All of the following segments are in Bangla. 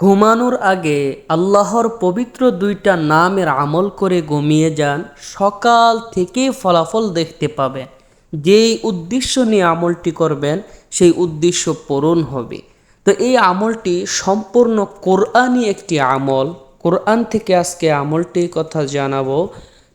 ঘুমানোর আগে আল্লাহর পবিত্র দুইটা নামের আমল করে ঘুমিয়ে যান, সকাল থেকে ফলাফল দেখতে পাবেন। যেই উদ্দেশ্য নিয়ে আমলটি করবেন, সেই উদ্দেশ্য পূরণ হবে। তো এই আমলটি সম্পূর্ণ কোরআনই একটি আমল। কোরআন থেকে আজকে আমলটির কথা জানাব।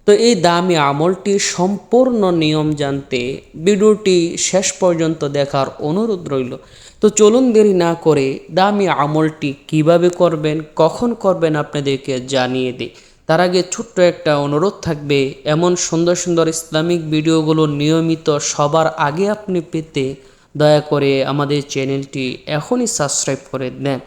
তো এই দামি আমলটি সম্পূর্ণ নিয়ম জানতে ভিডিওটি শেষ পর্যন্ত দেখার অনুরোধ রইল। তো চলুন দেরি না করে দামি আমলটি কীভাবে করবেন, কখন করবেন আপনাদেরকে জানিয়ে দিই। তার আগে ছোট্ট একটা অনুরোধ থাকবে, এমন সুন্দর সুন্দর ইসলামিক ভিডিওগুলো নিয়মিত সবার আগে আপনি পেতে দয়া করে আমাদের চ্যানেলটি এখনই সাবস্ক্রাইব করে দেন।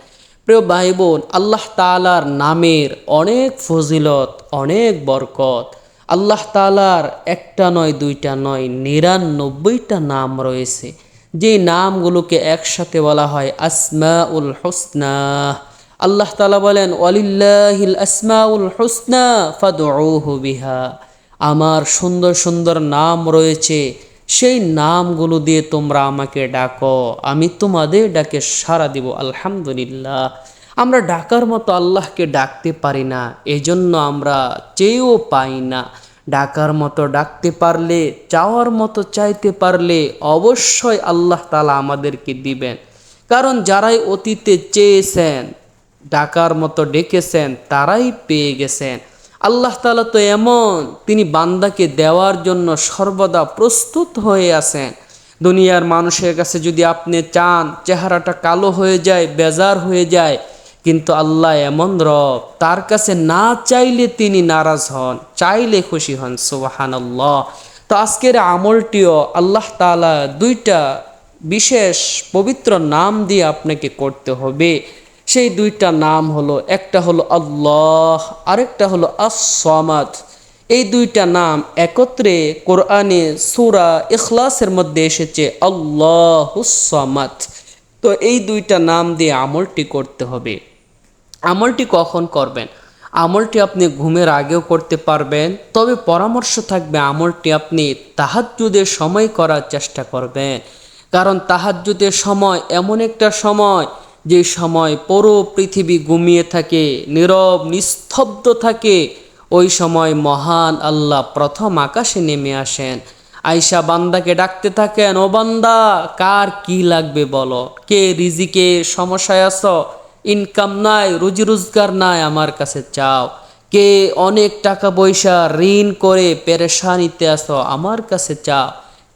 প্রিয় ভাই বোন আল্লাহ তালার নামের অনেক ফজিলত, অনেক বরকত। আল্লাহ তালার একটা নয়, দুইটা নয়, নিরানব্বইটা নাম রয়েছে। যে নামগুলোকে একসাথে বলা হয় আসমা উল হোসনা। আল্লাহ তালা বলেন, ওয়ালিল্লাহিল আসমা উল হোসনা বিহা। আমার সুন্দর সুন্দর নাম রয়েছে, সেই নামগুলো দিয়ে তোমরা আমাকে ডাকো, আমি তোমাদের ডাকে সাড়া দিব, আলহামদুলিল্লাহ। আমরা ডাকার মতো আল্লাহকে ডাকতে পারি না, এজন্য আমরা চেয়েও পাই না। ডাকার মতো ডাকতে পারলে, চাওয়ার মতো চাইতে পারলে অবশ্যই আল্লাহ তালা আমাদেরকে দিবেন। কারণ যারাই অতীতে চেয়েছেন, ডাকার মতো ডেকেছেন, তারাই পেয়ে গেছেন। আল্লাহ তালা তো এমন, তিনি বান্দাকে দেওয়ার জন্য সর্বদা প্রস্তুত হয়ে আছেন। দুনিয়ার মানুষের কাছে যদি আপনি চান, চেহারাটা কালো হয়ে যায়, বেজার হয়ে যায় কিন্তু আল্লাহ এমন রব, তার কাছে না চাইলে তিনি নারাজ হন, চাইলে খুশি হন সুবাহান আল্লাহ তো আজকের আমলটিও আল্লাহ তালা দুইটা বিশেষ পবিত্র নাম দিয়ে আপনাকে করতে হবে। সেই দুইটা নাম হলো, একটা হলো আল্লাহ, আরেকটা হলো আসমাদ এই দুইটা নাম একত্রে কোরআনে সুরা ইখলাসের মধ্যে এসেছে আল্লাহ সামাদ তো এই দুইটা নাম দিয়ে আমলটি করতে হবে। আমলটি কখন করবেন? আমলটি আপনি ঘুমের আগেও করতে পারবেন, তবে পরামর্শ থাকবে আমলটি আপনি তাহাজ্জুদের সময় করার চেষ্টা করবেন। কারণ তাহাজ্জুদের সময় এমন একটা সময়, যে সময় পুরো পৃথিবী ঘুমিয়ে থাকে, নীরব, নিস্তব্ধ থাকে। ওই সময় মহান আল্লাহ প্রথম আকাশে নেমে আসেন। আয়সা বান্দাকে ডাকতে থাকেন, ও বান্দা, কার কি লাগবে বলো? কে রিজিকে সমস্যায় আছো? ইনকাম নাই, রুজি রোজগার নাই আমার কাছে, চাও। কে অনেক টাকা পয়সা ঋণ করে পেরেশানিতে আসো আমার কাছে চাও।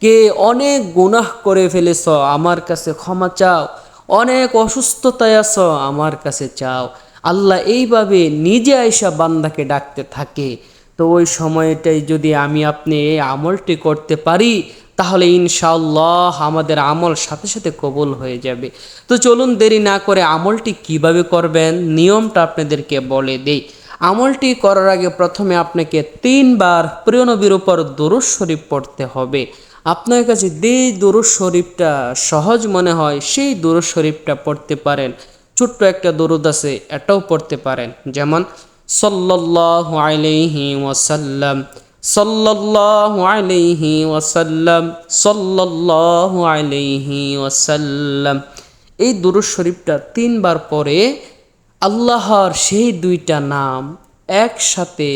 কে অনেক গুনাহ করে ফেলেছ, আমার কাছে ক্ষমা চাও। অনেক অসুস্থতায় আছো, আমার কাছে চাও। আল্লাহ এইভাবে নিজে আয়সা বান্দাকে ডাকতে থাকে। তো ওই সময়টাই যদি আমি আপনি এই আমলটি করতে পারি তাহলে ইনশাআল্লাহ আমাদের আমল সাথে সাথে কবুল হয়ে যাবে। তো চলুন দেরি না করে আমলটি কীভাবে করবেন, নিয়মটা আপনাদেরকে বলে দেই। আমলটি করার আগে প্রথমে আপনাকে তিনবার প্রিয় নবীর উপর দুরুজ শরীফ পড়তে হবে। আপনার কাছে যে দুরুজ শরীফটা সহজ মনে হয়, সেই দুরুজ শরীফটা পড়তে পারেন। ছোট্ট একটা দরুদ আছে, এটাও পড়তে পারেন। যেমন, সাল্লাল্লাহু আলাইহি ওয়াসাল্লাম সাল্লাল্লাহু আলাইহি ওয়াসাল্লাম, সাল্লাল্লাহু আলাইহি ওয়াসাল্লাম। এই দুরুদ শরীফটা তিনবার পরে আল্লাহর সেই দুইটা নাম একসাথে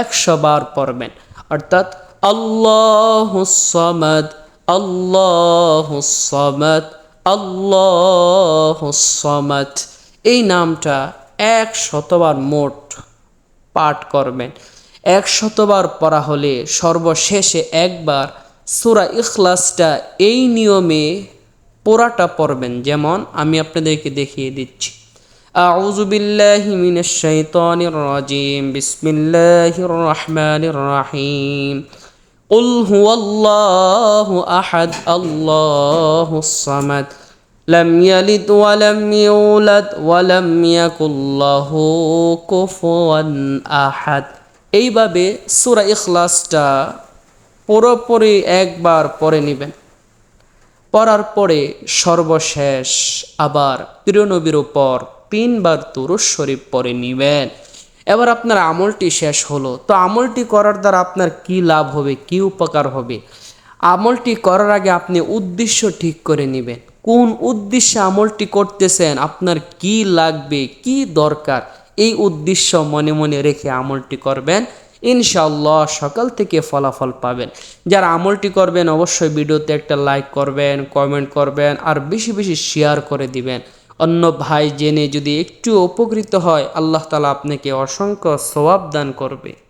একশো বার পড়বেন। অর্থাৎ আল্লাহ সমাদ আল্লাহ সমাদ আল্লাহ সমাদ। এই নামটা এক শতবার মোট পাঠ করবেন। এক শতবার পড়া হলে সর্বশেষে একবার সুরা ইখলাসটা এই নিয়মে পোড়াটা পড়বেন যেমন আমি আপনাদেরকে দেখিয়ে দিচ্ছি أعوذ بالله من الشيطان الرجيم بسم الله الرحمن الرحيم قل هو الله أحد الله الصمد لم يلد ولم يولد ولم يكن له كفوا أحد এইভাবে সূরা ইখলাসটা পুরোপুরি একবার পড়ে নেবেন। পড়ার পরে সর্বশেষ আবার প্রিয় নবীর উপর তিনবার তুরুষ শরীফ পরে নিবেন। এবার আপনার আমলটি শেষ হলো, তো আমলটি করার দ্বারা আপনার কি লাভ হবে, কি উপকার হবে? আমলটি করার আগে আপনি উদ্দেশ্য ঠিক করে নেবেন। কোন উদ্দেশ্যে আমলটি করতেছেন, আপনার কি লাগবে, কি দরকার? এই উদ্দেশ্য মনে মনে রেখে আমলটি করবেন। ইনশাল্লাহ সকাল থেকে ফলাফল পাবেন। যারা আমলটি করবেন, অবশ্যই ভিডিওতে একটা লাইক করবেন, কমেন্ট করবেন, আর বেশি বেশি শেয়ার করে দিবেন। অন্য ভাই জেনে যদি একটু উপকৃত হয়, আল্লাহ তালা আপনাকে অসংখ্য সবাব দান করবে।